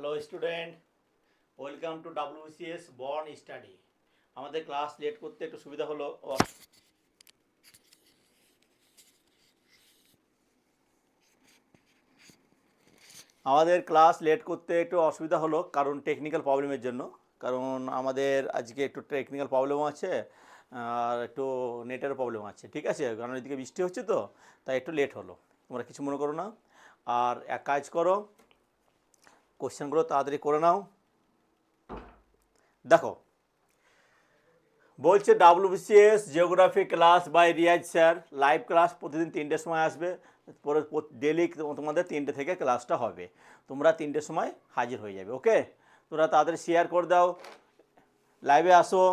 Hello student welcome to WCS born study আমাদের class late করতে একটু সুবিধা হলো। আমাদের ক্লাস লেট করতে একটু অসুবিধা হলো কারণ টেকনিক্যাল প্রবলেমের জন্য। কারণ আমাদের আজকে একটু টেকনিক্যাল প্রবলেম আছে, আর একটু নেটের প্রবলেম আছে, ঠিক আছে? কারণ এদিকে বৃষ্টি হচ্ছে তো, তাই একটু লেট হলো। তোমরা কিছু মনে করো না। আর এক কাজ করো কোশ্চেনগুলো তাড়াতাড়ি করে নাও। দেখো, বলছে WBCS geography class by Riaz sir live class প্রতিদিন তিনটের সময় আসবে, পরে ডেলি তোমাদের তিনটে থেকে ক্লাসটা হবে। তোমরা তিনটের সময় হাজির হয়ে যাবে ওকে তোমরা তাড়াতাড়ি শেয়ার করে দাও। লাইভে আসো।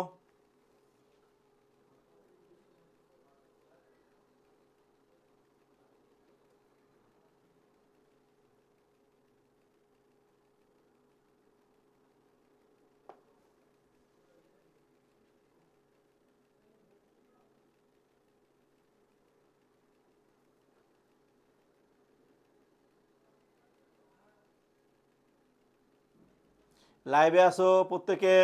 লাইভে আসো প্রত্যেকে?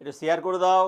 এটা শেয়ার করে দাও।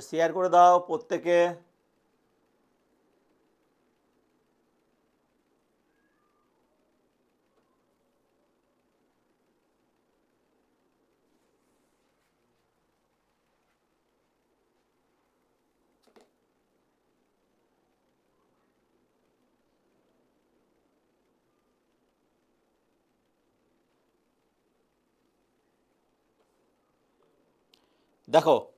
শেয়ার করে দাও প্রত্যেকে। দেখো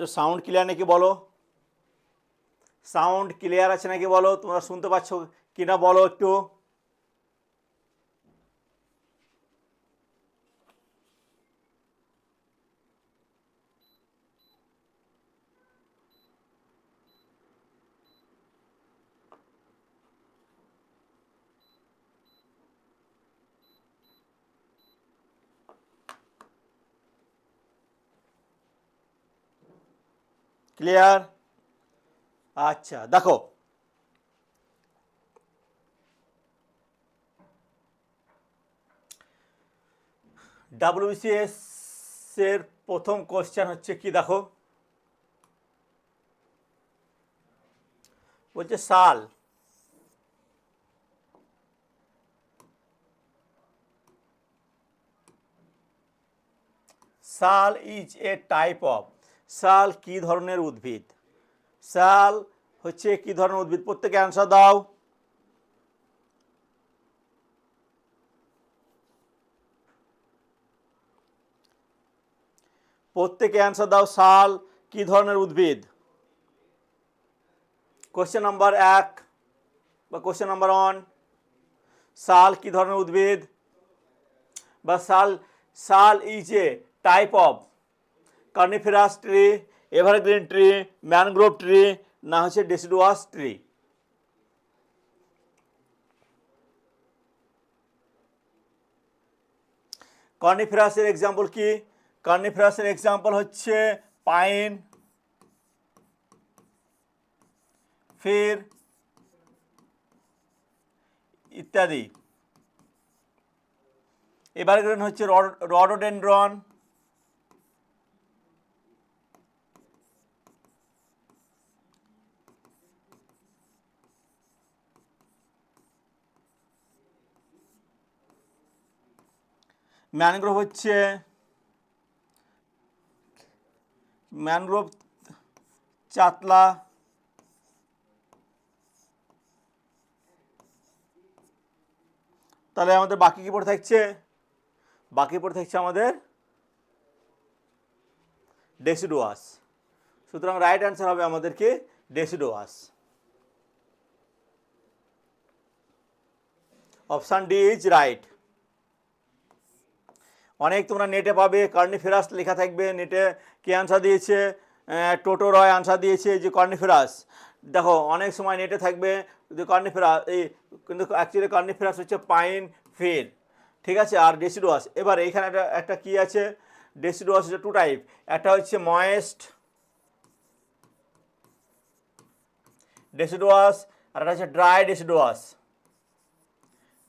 একটু সাউন্ড ক্লিয়ার নাকি বলো? সাউন্ড ক্লিয়ার আছে নাকি বলো? তোমরা শুনতে পাচ্ছ কিনা বলো একটু। ক্লিয়ার আচ্ছা দেখো। ডাব্লিউসিএস এর প্রথম কোশ্চেন হচ্ছে কি, দেখো। বলছে, সাল। শাল ইজ এ টাইপ অফ। শাল কি ধরনের উদ্ভিদ? শাল হচ্ছে কি ধরনের উদ্ভিদ? প্রত্যেকে অ্যান্সার দাও। প্রত্যেকে অ্যান্সার দাও শাল কি ধরনের উদ্ভিদ? কোশ্চেন নাম্বার এক বা কোশ্চেন নাম্বার ওয়ান শাল কি ধরনের উদ্ভিদ? বা sal sal is a type of coniferous tree evergreen tree mangrove tree না হচ্ছে ডেসিডুয়াস ট্রি কর্নিফেরাসের এক্সাম্পল কি? কর্নিফেরাসের এক্সাম্পল হচ্ছে পাইন ফির ইত্যাদি। এভারগ্রিন হচ্ছে রডোডেন্ড্রন ম্যানগ্রোভ হচ্ছে, ম্যানগ্রোভ চাতলা, তাহলে আমাদের বাকি কি পড়ে থাকছে, বাকি পড়ে থাকছে আমাদের ডেসিডোয়াস সুতরাং রাইট অ্যান্সার হবে আমাদের কি deciduous option D is right অনেক তোমরা নেটে পাবে কর্নিফেরাস লেখা থাকবে নেটে কে আনসার দিয়েছে? টোটো রয় আনসার দিয়েছে যে কর্নিফেরাস দেখো, অনেক সময় নেটে থাকবে যে কর্নিফেরাস এই, কিন্তু অ্যাকচুয়ালি কর্নিফেরাস হচ্ছে পাইন ফির ঠিক আছে? আর ডেসিডুয়াস এবার এইখানে একটা একটা কী আছে? ডেসিডুয়াস হচ্ছে টু টাইপ একটা হচ্ছে ময়েস্ট ডেসিডুয়াস আর একটা হচ্ছে dry deciduous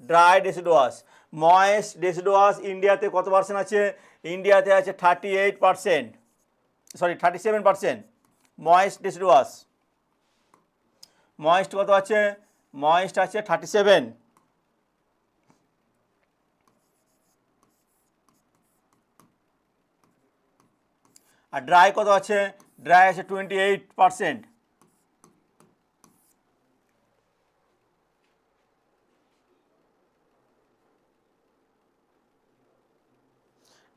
dry deciduous moist deciduous ইন্ডিয়াতে কত পার্সেন্ট আছে? ইন্ডিয়াতে আছে thirty eight percent sorry thirty seven percent moist deciduous moist কত আছে? ময়েস্ট আছে থার্টি সেভেন আর ড্রাই কত আছে? ড্রাই আছে টোয়েন্টি এইট পার্সেন্ট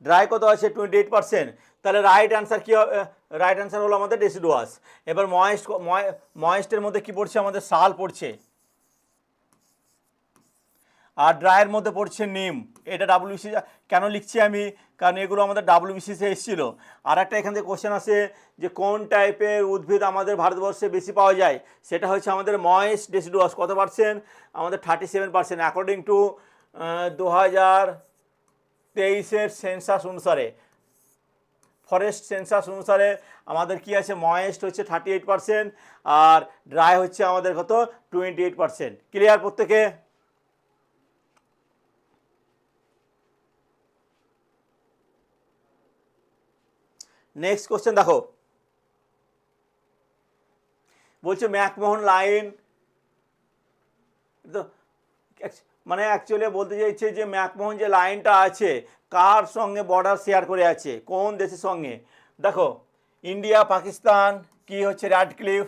ড্রাই কত আছে? টোয়েন্টি এইট পার্সেন্ট তাহলে রাইট অ্যান্সার কী হবে রাইট অ্যান্সার হলো আমাদের ডেসিডুয়াস এবার ময়েস্ট ময়েস্টের মধ্যে কি পড়ছে? আমাদের শাল পড়ছে। আর ড্রায়ের মধ্যে পড়ছে নিম এটা ডাব্লিউবিসি কেন লিখছি আমি? কারণ এগুলো আমাদের ডাব্লিউবিসিতে এসেছিল। আর একটা এখান থেকে কোশ্চেন আছে যে, কোন টাইপের উদ্ভিদ আমাদের ভারতবর্ষে বেশি পাওয়া যায়? সেটা হচ্ছে আমাদের ময়েস্ট ডেসিডুয়াস কত পার্সেন্ট আমাদের thirty seven percent according to দু হাজার তেইশের সেন্সাস অনুসারে ফরেস্ট সেন্সাস অনুসারে আমাদের কি আছে? ময়েস্ট হচ্ছে থার্টি এইট পার্সেন্ট আর ড্রাই হচ্ছে আমাদের কত? টোয়েন্টি এইট পার্সেন্ট ক্লিয়ার প্রত্যেকে? নেক্সট কোশ্চেন দেখো। বলছে ম্যাকমোহন লাইন মানে অ্যাকচুয়ালি বলতে চাইছে যে ম্যাকমোহন যে লাইনটা আছে, কার সঙ্গে বর্ডার শেয়ার করে আছে? কোন দেশের সঙ্গে? দেখো ইন্ডিয়া পাকিস্তান কি হচ্ছে? র্যাড ক্লিফ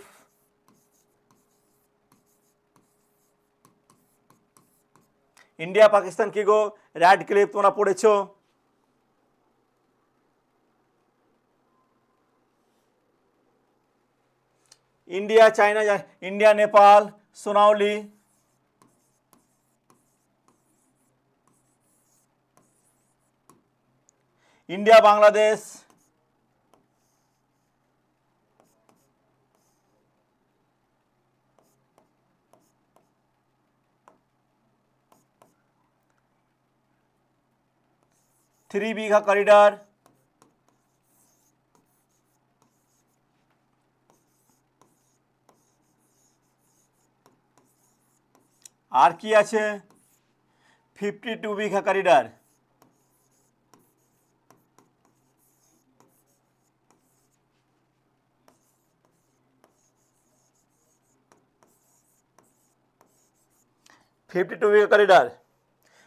ইন্ডিয়া পাকিস্তান কি গো? র্যাড ক্লিফ তোমরা পড়েছো? India China India Nepal Sonauli. India Bangladesh. Three bigha corridor আর কি আছে? Fifty two bigha corridor fifty two bigha corridor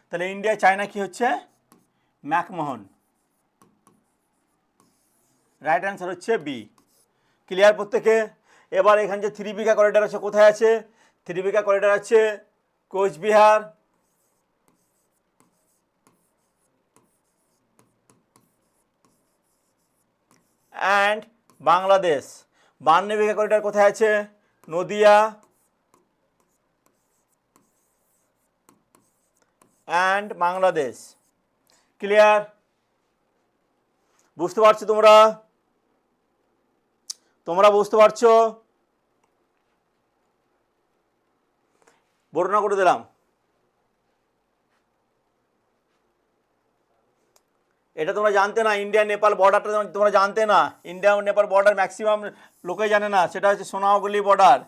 তাহলে ইন্ডিয়া চায়না কি হচ্ছে? ম্যাকমোহন রাইট অ্যান্সার হচ্ছে বি ক্লিয়ার প্রত্যেকে? এবার এখানে যে থ্রি বিঘা করিডর আছে, কোথায় আছে? থ্রি বিঘা করিডর আছে কোচবিহার। অ্যান্ড বাংলাদেশ। বান্ন বিঘা করিডর কোথায় আছে? নদিয়া। অ্যান্ড বাংলাদেশ ক্লিয়ার বুঝতে পারছ তোমরা? তোমরা বুঝতে পারছ? বর্ণনা করে দিলাম। এটা তোমরা জানতে না ইন্ডিয়া নেপাল বর্ডারটা তোমরা জানতে না। ইন্ডিয়া নেপাল বর্ডার ম্যাক্সিমাম লোকে জানে না, সেটা হচ্ছে সোনাগুলি বর্ডার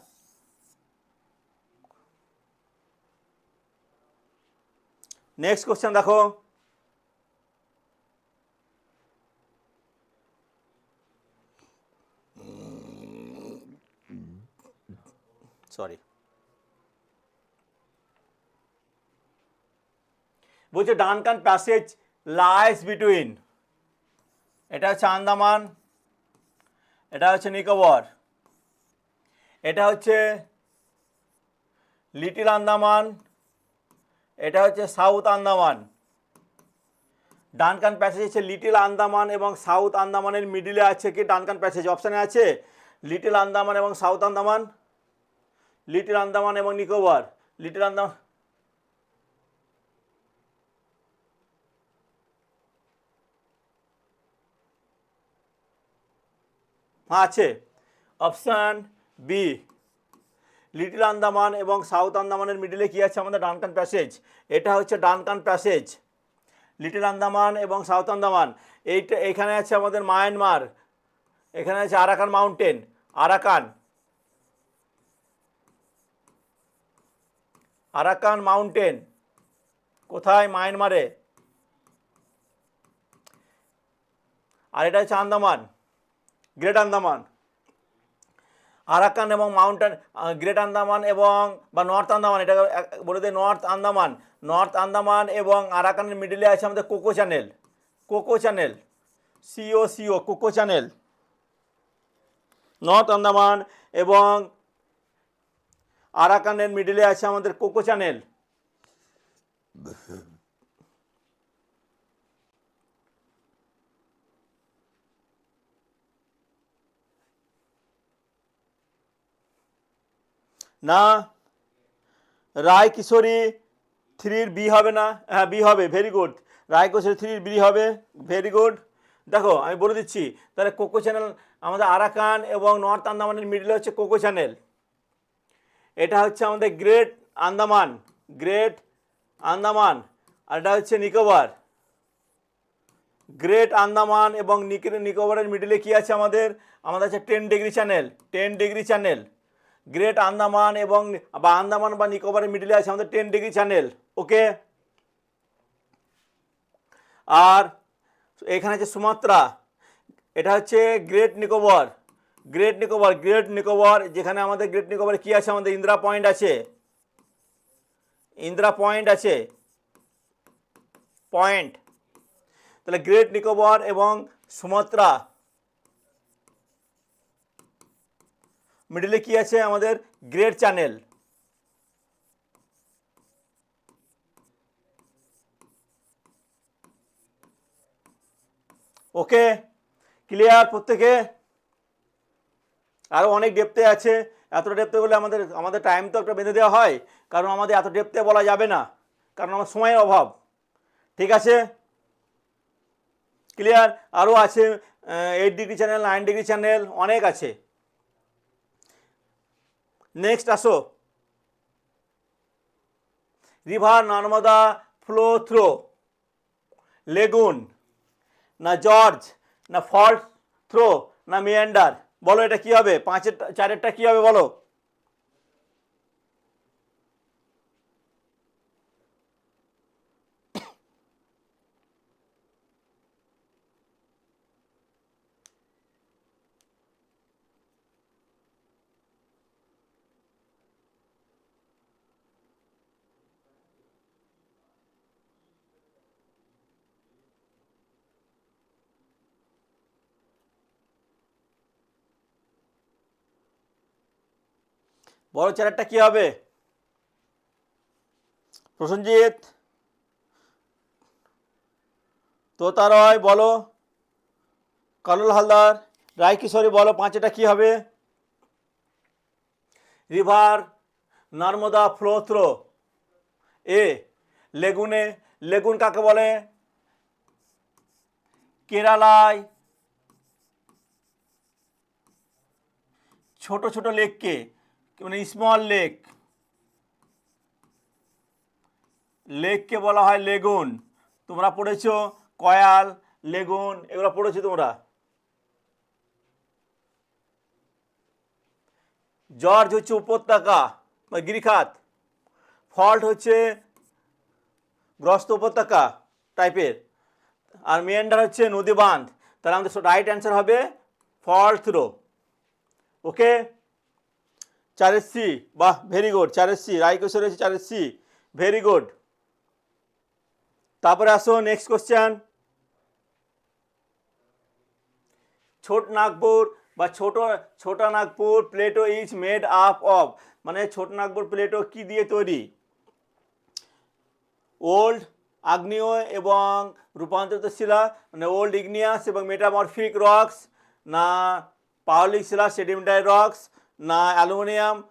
নেক্সট কোশ্চেন দেখো। সরি বলছে ডানকান প্যাসেজ লাইস বিটুইন এটা হচ্ছে আন্দামান, এটা হচ্ছে নিকোবর, এটা হচ্ছে লিটিল আন্দামান এটা হচ্ছে সাউথ আন্দামান। ডানকান প্যাসেজ হচ্ছে লিটল আন্দামান এবং সাউথ আন্দামানের মিডিলে আছে কি? ডানকান প্যাসেজ অপশানে আছে লিটল আন্দামান এবং সাউথ আন্দামান, লিটল আন্দামান এবং নিকোবর। লিটল আন্দামান হ্যাঁ আছে। অপশান বি লিটল আন্দামান এবং সাউথ আন্দামানের মিডিলে কি আছে আমাদের ডানকান প্যাসেজ? এটা হচ্ছে ডানকান প্যাসেজ। লিটল আন্দামান এবং সাউথ আন্দামান, এইটা এখানে আছে আমাদের মায়ানমার, এখানে আছে Arakan mountain, Arakan. Arakan mountain, কোথায়? মায়ানমারে। আর এটা হচ্ছে আন্দামান, গ্রেট আন্দামান। আরাকান এবং মাউন্টেন গ্রেট আন্দামান এবং, বা নর্থ আন্দামান এটা বলে দেয় নর্থ আন্দামান। নর্থ আন্দামান এবং আরাকানের মিডিলে আছে আমাদের Coco channel. Coco channel. C O Coco channel. North Andaman এবং আরাকানের মিডিলে আছে আমাদের কোকো চ্যানেল। না রায় কিশোরী থ্রির বি হবে না হ্যাঁ বি হবে ভেরি গুড রায় কিশোরী থ্রির বি হবে ভেরি গুড দেখো, আমি বলে দিচ্ছি, তাহলে কোকো চ্যানেল আমাদের আরাকান এবং নর্থ আন্দামানের মিডলে হচ্ছে কোকো চ্যানেল। এটা হচ্ছে আমাদের গ্রেট আন্দামান গ্রেট আন্দামান, আর এটা হচ্ছে নিকোবর। গ্রেট আন্দামান এবং নিক- নিকোবরের মিডলে কি আছে আমাদের? আমাদের আছে ten degree channel, ten degree channel. Great Andaman এবং বা আন্দামান বা নিকোবরের মিডলে আছে আমাদের টেন ডিগ্রি চ্যানেল ওকে আর এখানে আছে সুমাত্রা, এটা হচ্ছে great Nicobar great Nicobar great Nicobar যেখানে আমাদের গ্রেট নিকোবরে কি আছে? আমাদের ইন্দিরা পয়েন্ট আছে। ইন্দ্রা পয়েন্ট আছে। পয়েন্ট তাহলে গ্রেট নিকোবর এবং সুমাত্রা মিডলে কি আছে আমাদের? গ্রেট চ্যানেল ওকে ক্লিয়ার প্রত্যেকে? আরও অনেক ডেপতে আছে। এত ডেপতে বলে আমাদের আমাদের টাইম তো একটা বেঁধে দেওয়া হয়। কারণ আমাদের এত ডেপতে বলা যাবে না। কারণ আমার সময়ের অভাব। ঠিক আছে? ক্লিয়ার আরও আছে eight degree channel nine degree channel অনেক আছে। নেক্সট আসো। River Narmada flow through lagoon না জর্জ না ফল্ট থ্রো না মিয়ান্ডার বলো এটা কি হবে? পাঁচের চারেরটা কি হবে বলো? বড় চারেরটা কি হবে? প্রসেনজিৎ, তোতারয় বলো, কালুল হালদার রায় কিশোরী বলো, পাঁচেটা কি হবে? River, Narmada flow through a, লেগুনে, lagoon কাকে বলে? কেরালায়, ছোট ছোট লেককে মানে স্মল লেক লেককে বলা হয় লেগুন তোমরা পড়েছো? কয়াল লেগুন এগুলো পড়েছো তোমরা? জর্জ হচ্ছে উপত্যকা বা গিরিখাত। ফল্ট হচ্ছে গ্রস্ত উপত্যকা টাইপের আর মেন্ডার হচ্ছে নদী বাঁধ তাহলে আমাদের রাইট অ্যান্সার হবে ফল্ট থ্রো ওকে চারের সি, বাহ ভেরি গুড চারের সি রায়কিশোর হচ্ছে চারের সি ভেরি গুড তারপরে আসো নেক্সট কোশ্চেন ছোট নাগপুর বা ছোট, Chota Nagpur plateau is made up of মানে ছোট নাগপুর প্লেটো কি দিয়ে তৈরি? ওল্ড আগ্নেয় এবং রূপান্তরিত শিলা মানে ওল্ড ইগনিয়াস এবং মেটামরফিক রক্স না পাওলিক শিলা সেডিমেন্টারি রক্স না অ্যালুমিনিয়াম,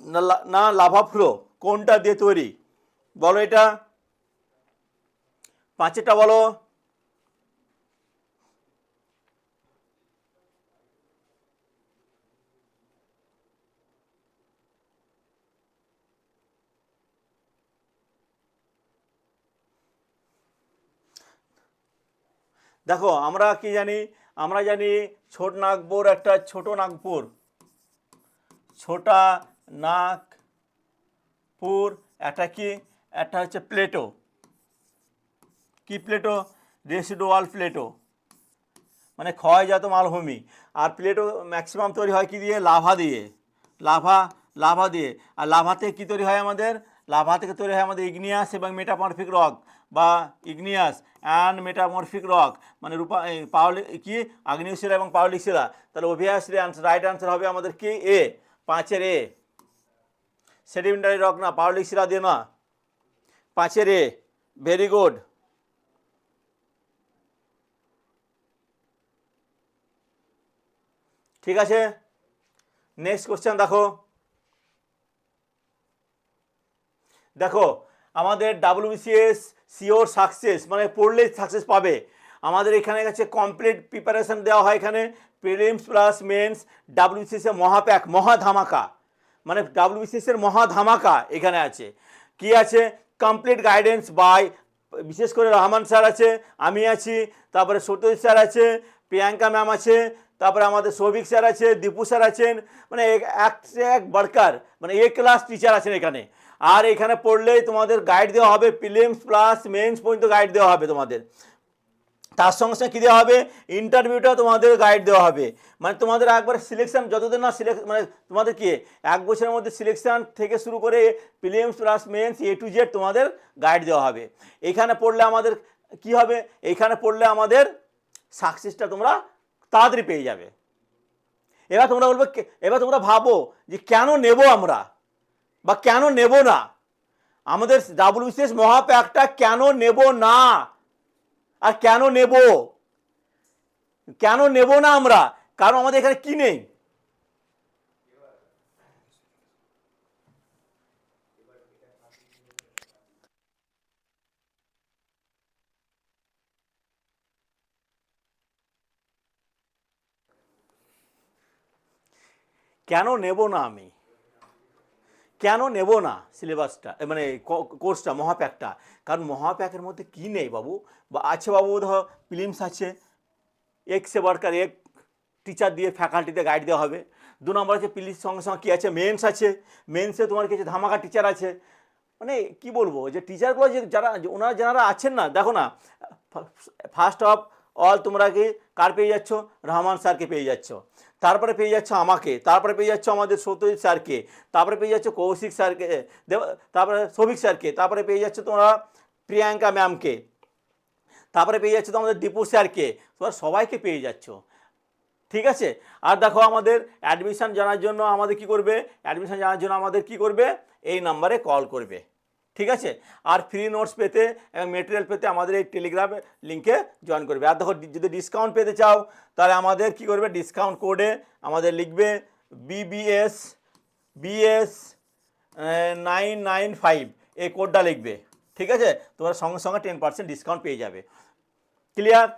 না লা- না লাভা ফ্লো, কোনটা দিয়ে তৈরি? বলো এটা। পাঁচেরটা বলো। দেখো, আমরা কি জানি? আমরা জানি ছোট নাগপুর একটা ছোট নাগপুর। ছোটা, নাক, পুর একটা কি? একটা হচ্ছে প্লেটো। কি প্লেটো? রেসিডোয়াল প্লেটো। মানে ক্ষয়জাত মালভূমি। আর প্লেটো ম্যাক্সিমাম তৈরি হয় কি দিয়ে? লাভা দিয়ে। লাভা লাভা দিয়ে। আর লাভা থেকে কী তৈরি হয় আমাদের? লাভা থেকে তৈরি হয় আমাদের ইগনিয়াস এবং মেটামরফিক রক বা ইগনিয়াস অ্যান্ড মেটামরফিক রক মানে রূপা পাওলি, কি? আগ্নেয় শিলা এবং পাওলিক শিলা তাহলে অভিয়াসলি রাইট আনসার হবে আমাদের কি? এ পাঁচের এ সেডিমেন্টারি রক না পাওলিক শিলা দিয়ে না। পাঁচের এ ভেরি গুড। ঠিক আছে, নেক্সট কোশ্চেন দেখো। দেখো, আমাদের ডাব্লিউবিসিএস সিওর সাকসেস মানে পড়লে সাকসেস পাবে। আমাদের এখানে কাছে কমপ্লিট প্রিপারেশন দেওয়া হয় এখানে। প্রিলিমস প্লাস মেন্স ডাব্লিউবিসিএস এর মহাপ্যাক মহা ধামাকা মানে ডাব্লিউবিসিএস এর মহা ধামাকা এখানে আছে। কি আছে? কমপ্লিট গাইডেন্স বাই বিশেষ করে রহমান স্যার আছে, আমি আছি, তারপরে সত্যজিৎ স্যার আছে, প্রিয়াঙ্কা ম্যাম আছে, তারপরে আমাদের সৌভিক স্যার আছে, দীপু স্যার আছেন মানে এক- এক বারকার মানে এ ক্লাস টিচার আছেন এখানে। আর এখানে পড়লেই তোমাদের গাইড দেওয়া হবে প্রিলিমস প্লাস মেন্স পর্যন্ত গাইড দেওয়া হবে তোমাদের। তার সঙ্গে সঙ্গে কী দেওয়া হবে? ইন্টারভিউটাও তোমাদের গাইড দেওয়া হবে। মানে তোমাদের একবার সিলেকশন যতদিন না সিলেক্ট মানে তোমাদের কি, এক বছরের মধ্যে সিলেকশন থেকে শুরু করে prelims plus mains A to Z তোমাদের গাইড দেওয়া হবে। এইখানে পড়লে আমাদের কি হবে? এইখানে পড়লে আমাদের সাকসেসটা তোমরা তাড়াতাড়ি পেয়ে যাবে। এবার তোমরা বলবে এবার তোমরা ভাবো যে কেন নেব আমরা? বা কেন নেব না? আমাদের ডাব্লিউসিএস মহাপ্যাকটা কেন নেব না? আর কেন নেব? কেন নেব না আমরা? কারণ আমাদের এখানে কি নেই? কেন নেব না আমি? কেন নেব না সিলেবাসটা? মানে কোর্সটা, মহাপ্যাকটা? কারণ মহাপ্যাকের মধ্যে কি নেই বাবু? বা আছে বাবু ধর ফিলিমস আছে। এক সে বারকার এক টিচার দিয়ে ফ্যাকাল্টিতে গাইড দেওয়া হবে। দু নম্বর আছে পিলির সঙ্গে সঙ্গে কী আছে? মেন্স আছে। মেন্সে তোমার কিছু ধামাকা টিচার আছে। মানে কি বলব? যে টিচারগুলো যে যারা ওনারা যারা আছেন না, দেখো না ফার্স্ট অফ অল তোমরা কি কার পেয়ে যাচ্ছ? রহমান স্যারকে পেয়ে যাচ্ছ। তারপরে পেয়ে যাচ্ছ আমাকে, তারপরে পেয়ে যাচ্ছ আমাদের সত্যজিৎ স্যারকে, তারপরে পেয়ে যাচ্ছ কৌশিক স্যারকে তারপরে সৌভিক স্যারকে, তারপরে পেয়ে যাচ্ছ তোমরা প্রিয়াঙ্কা ম্যামকে, তারপরে পেয়ে যাচ্ছ তোমাদের দীপু স্যারকে, তোমরা সবাইকে পেয়ে যাচ্ছ। ঠিক আছে? আর দেখো আমাদের অ্যাডমিশান জানার জন্য আমাদের কি করবে? অ্যাডমিশন জানার জন্য আমাদের কি করবে? এই নাম্বারে কল করবে। ঠিক আছে? আর ফ্রি নোটস পেতে এবং মেটেরিয়াল পেতে আমাদের এই টেলিগ্রাম লিঙ্কে জয়েন করবে। আর দেখো, যদি ডিসকাউন্ট পেতে চাও, তাহলে আমাদের কি করবে? ডিসকাউন্ট কোডে আমাদের লিখবে BBS BS nine nine five এই কোডটা লিখবে। ঠিক আছে? তোমরা সঙ্গে সঙ্গে টেন পার্সেন্ট ডিসকাউন্ট পেয়ে যাবে। ক্লিয়ার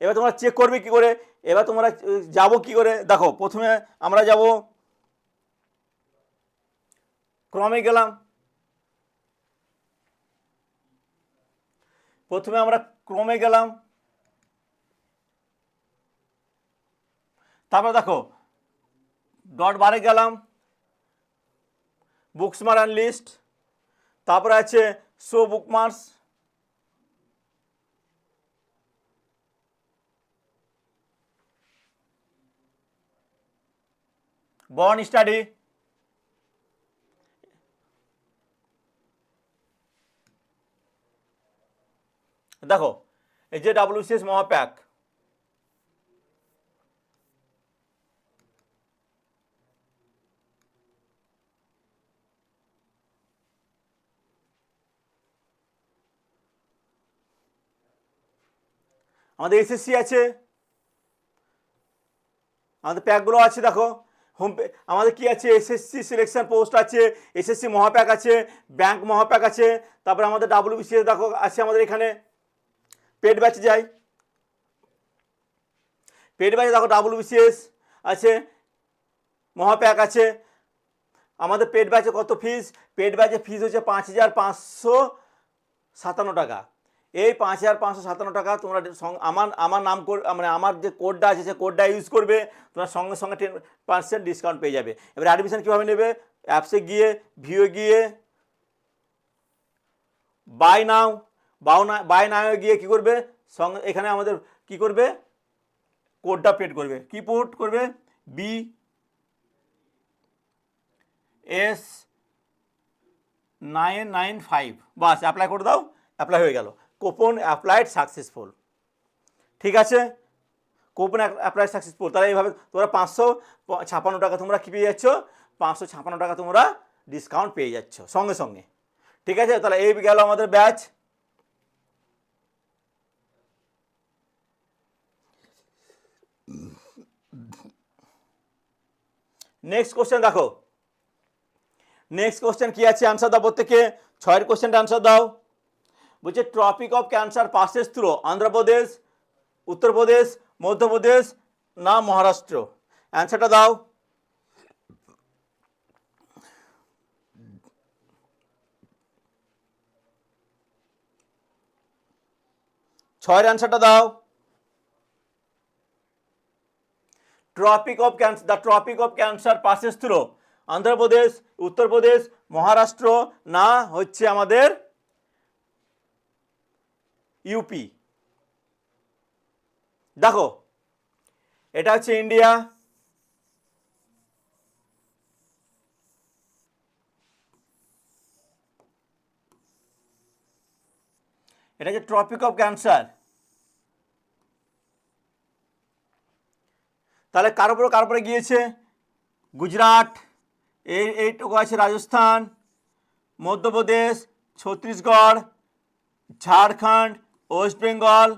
এবার তোমরা চেক করবে কি করে? এবার তোমরা যাব কি করে? দেখো, প্রথমে আমরা যাব, ক্রমে গেলাম। প্রথমে আমরা ক্রমে গেলাম। তারপর দেখো ডট বারে গেলাম বুকস মারান লিস্ট তারপরে আছে শো বুকমার্কস বর্ন স্টাডি দেখো, এই যে ডাব্লিউসিএস মহাপ্যাক, আমাদের এসএসসি আছে, আমাদের প্যাকগুলো আছে, দেখো, হোম আমাদের কি আছে? এসএসসি সিলেকশন পোস্ট আছে এসএসসি মহাপ্যাক আছে ব্যাংক মহাপ্যাক আছে, তারপরে আমাদের ডাব্লিউবিসিএস দেখো, আছে আমাদের এখানে। পেড ব্যাচে যায়। পেট ব্যাচে দেখো ডাব্লিউবিসিএস আছে, মহাপ্যাক আছে। আমাদের পেট ব্যাচে কত ফিস? পেট ব্যাচে ফিস হচ্ছে পাঁচ হাজার পাঁচশো সাতান্ন টাকা। এই পাঁচ হাজার পাঁচশো সাতান্ন টাকা তোমরা আমার আমার নাম মানে আমার যে কোডটা আছে, সে কোডটা ইউজ করবে, তোমরা সঙ্গে সঙ্গে টেন পার্সেন্ট ডিসকাউন্ট পেয়ে যাবে। এবার অ্যাডমিশন কীভাবে নেবে? অ্যাপসে গিয়ে ভিও গিয়ে বাই নাও বাউ না নাও গিয়ে কী করবে? সঙ্গে, এখানে আমাদের কি করবে? কোডটা পেড করবে। কি পোর্ট করবে? B S nine nine five বাস অ্যাপ্লাই করে দাও। অ্যাপ্লাই হয়ে গেল। কোপন অ্যাপ্লাইড সাকসেসফুল ঠিক আছে? কোপন অ্যাপ্লাইড সাকসেসফুল তাহলে এইভাবে তোমরা পাঁচশো ছাপান্ন টাকা তোমরা কী পেয়ে যাচ্ছ? পাঁচশো ছাপান্ন টাকা তোমরা ডিসকাউন্ট পেয়ে যাচ্ছ। সঙ্গে সঙ্গে। ঠিক আছে? তাহলে এই গেল আমাদের ব্যাচ নেক্সট কোশ্চেন দেখো নেক্সট কোশ্চেন কি আছে? অ্যান্সার দাও প্রত্যেকে ছয়ের কোশ্চেনটা অ্যান্সার দাও। বলছে tropic of cancer passes through Andhra Pradesh Uttar Pradesh Madhya Pradesh না মহারাষ্ট্র অ্যান্সারটা দাও। ছয়ের অ্যান্সারটা দাও। Tropic of cancer the tropic of cancer passes through Andhra Pradesh Uttar Pradesh Maharashtra না হচ্ছে আমাদের ইউপি দেখো, এটা হচ্ছে ইন্ডিয়া এটা হচ্ছে ট্রপিক অফ ক্যান্সার তাহলে কার উপরে কার উপরে গিয়েছে? গুজরাট, এই, এইটুকু আছে রাজস্থান, মধ্যপ্রদেশ, ছত্তিশগড়, ঝাড়খণ্ড, ওয়েস্ট বেঙ্গল,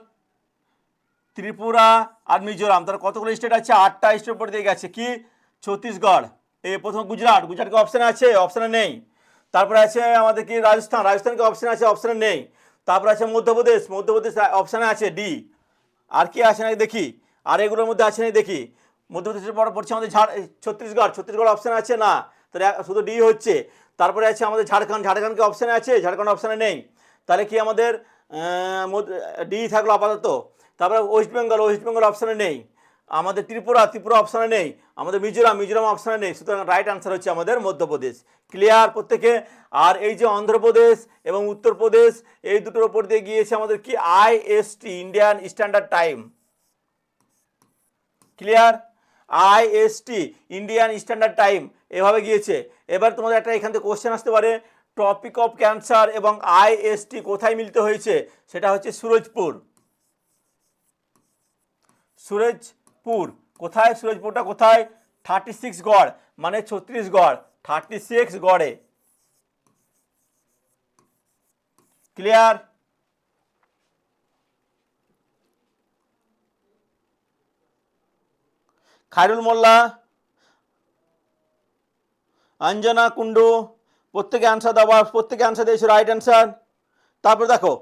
ত্রিপুরা আর মিজোরাম। তার কতগুলো স্টেট আছে? আটটা স্টেট উপর দিয়ে গেছে। কি? ছত্তিশগড়। এই প্রথম গুজরাট। গুজরাটকে অপশান আছে? অপশানে নেই। তারপরে আছে আমাদের কি? রাজস্থান। রাজস্থানকে অপশান আছে? অপশানে নেই। তারপরে আছে মধ্যপ্রদেশ। মধ্যপ্রদেশ অপশানে আছে ডি আর কি আছে নাকি? দেখি। আর এগুলোর মধ্যে আছে নাকি? দেখি। মধ্যপ্রদেশের পর পড়ছে, আমাদের ঝাড় ছত্তিশগড় ছত্তিশগড় অপশানে আছে না। তাহলে শুধু ডি হচ্ছে। তারপরে আছে আমাদের ঝাড়খণ্ড। ঝাড়খণ্ডকে অপশানে আছে? ঝাড়খণ্ড অপশানে নেই। তাহলে কি আমাদের ডি থাকল আপাতত। তারপরে ওয়েস্ট বেঙ্গল ওয়েস্ট বেঙ্গল অপশানে নেই। আমাদের ত্রিপুরা ত্রিপুরা অপশানে নেই। আমাদের মিজোরাম মিজোরাম অপশানে নেই। সুতরাং রাইট আনসার হচ্ছে আমাদের মধ্যপ্রদেশ। ক্লিয়ার প্রত্যেকে? আর এই যে অন্ধ্রপ্রদেশ এবং উত্তরপ্রদেশ, এই দুটোর ওপর দিয়ে গিয়েছে আমাদের কি? IST Indian standard time clear IST Indian standard time এভাবে গিয়েছে। এবার তোমাদের একটা এখান থেকে কোশ্চেন আসতে পারে। টপিক অফ ক্যান্সার এবং আইএসটি কোথায় মিলিত হয়েছে? সেটা হচ্ছে সুরজপুর। সুরজপুর, কোথায়? সুরজপুরটা কোথায়? থার্টি সিক্স গড় মানে ছত্রিশগড় থার্টি সিক্স গড়ে। ক্লিয়ার খায়রুল মোল্লা, অঞ্জনা কুন্ডু প্রত্যেকে অ্যান্সার দেওয়া প্রত্যেকে অ্যান্সার দিয়েছে রাইট অ্যান্সার তারপর দেখো।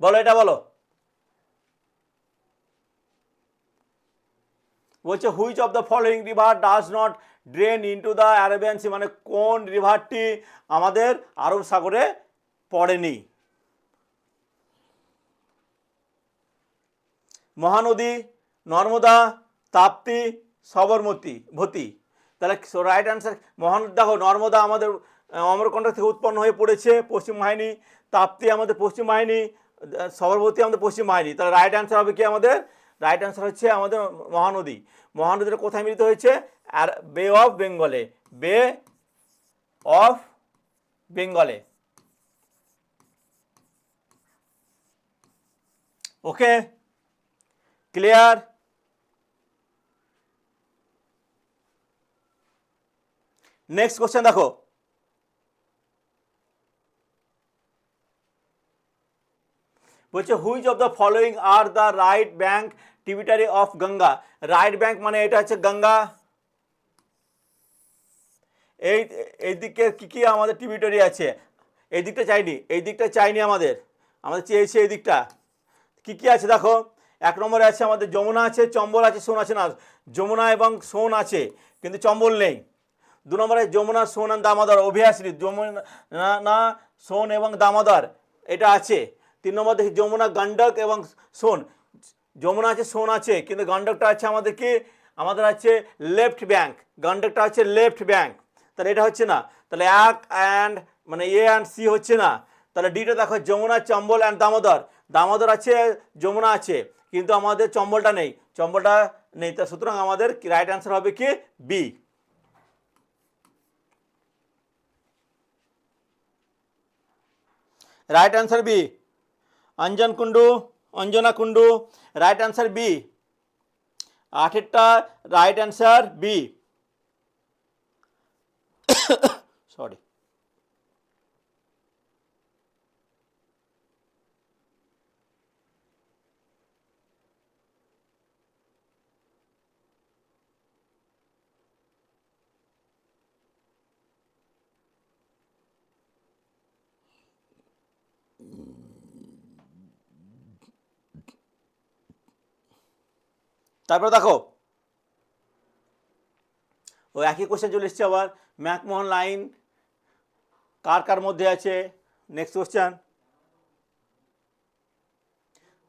বলো, এটা বলো। বলছে which of the following river does not drain into the Arabian sea মানে কোন রিভারটি আমাদের আরব সাগরে পড়েনি? মহানদী, নর্মদা, তাপ্তি, সবরমতী, ভতি। তাহলে রাইট অ্যান্সার মহানদী দেখো, নর্মদা আমাদের অমরকণ্ঠ থেকে উৎপন্ন হয়ে পড়েছে পশ্চিম বাহিনী, তাপ্তি আমাদের পশ্চিম বাহিনী সবরমতী আমাদের পশ্চিম বাহিনী। তাহলে রাইট অ্যান্সার হবে কি আমাদের? রাইট অ্যান্সার হচ্ছে আমাদের মহানদী। মহানদীটা কোথায় মিলিত হয়েছে? আর বে অফ বেঙ্গলে বে অফ বেঙ্গলে ওকে ক্লিয়ার? নেক্সট কোশ্চেন দেখো। বলছে which of the following are the right bank tributary of Ganga right bank মানে এটা হচ্ছে গঙ্গা এই, এইদিকে কী কী আমাদের টিবিটারি আছে? এই দিকটা চাইনি এই দিকটা চাইনি আমাদের। আমাদের চেয়েছে এই দিকটা কী কী আছে দেখো। এক নম্বরে আছে আমাদের যমুনা আছে, চম্বল আছে, সোন আছে না, যমুনা এবং সোন আছে, কিন্তু চম্বল নেই। দু নম্বরে যমুনা, সোন আর দামোদর অভিয়াসলি যমুনা, না- সোন এবং দামোদর, এটা আছে। তিন নম্বর দেখি যমুনা গন্ডক এবং সোন। যমুনা আছে, সোন আছে, কিন্তু গন্ডকটা আছে আমাদের কি? আমাদের আছে লেফট ব্যাংক গন্ডকটা হচ্ছে লেফট ব্যাংক তাহলে এটা হচ্ছে না। তাহলে এক অ্যান্ড মানে এ অ্যান্ড সি হচ্ছে না। তাহলে ডিটা দেখো, যমুনা, চম্বল অ্যান্ড দামোদর। দামোদর আছে, যমুনা আছে। কিন্তু আমাদের চম্বলটা নেই। চম্বলটা নেই, তা সুতরাং আমাদের রাইট অ্যান্সার হবে কি? B right answer B Anjan Kundu Anjana Kundu right answer B আঠেরটা right answer B sorry তারপরে দেখো। ও একই কোশ্চেন চলে এসছে আবার। ম্যাকমোহন লাইন কার কার মধ্যে আছে? নেক্সট কোশ্চেন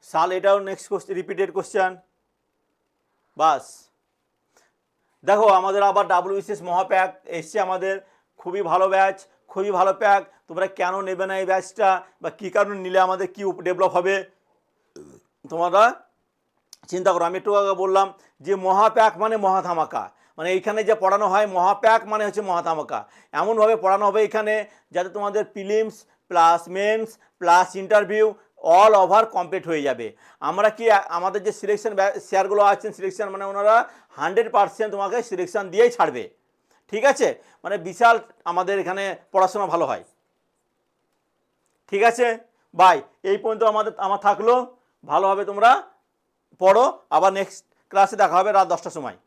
সাল, এটাও নেক্সট কোশ্চেন রিপিটেড কোশ্চেন বাস। দেখো, আমাদের আবার ডাব্লিউবিসিএস মহাপ্যাক এসছে আমাদের। খুবই ভালো ব্যাচ, খুবই ভালো প্যাক। তোমরা কেন নেবে না এই ব্যাচটা? বা কী কারণে নিলে আমাদের, কী ডেভেলপ হবে? তোমরা চিন্তা করো, আমি একটু আগে বললাম যে মহাপ্যাক মানে মহাধামাকা। মানে এইখানে যে পড়ানো হয়, মহাপ্যাক মানে হচ্ছে মহাধামাকা। এমনভাবে পড়ানো হবে এখানে যাতে তোমাদের prelims plus mains plus interview all over complete হয়ে যাবে। আমরা কি আমাদের যে সিলেকশন শেয়ারগুলো আছেন, সিলেকশন মানে ওনারা হান্ড্রেড পার্সেন্ট তোমাকে সিলেকশন দিয়েই ছাড়বে। ঠিক আছে? মানে বিশাল আমাদের এখানে পড়াশোনা ভালো হয়। ঠিক আছে? বাই। এই পর্যন্ত আমাদের, আমার থাকল। ভালোভাবে তোমরা। পড়ো আবার নেক্সট ক্লাসে দেখা হবে রাত দশটার সময়।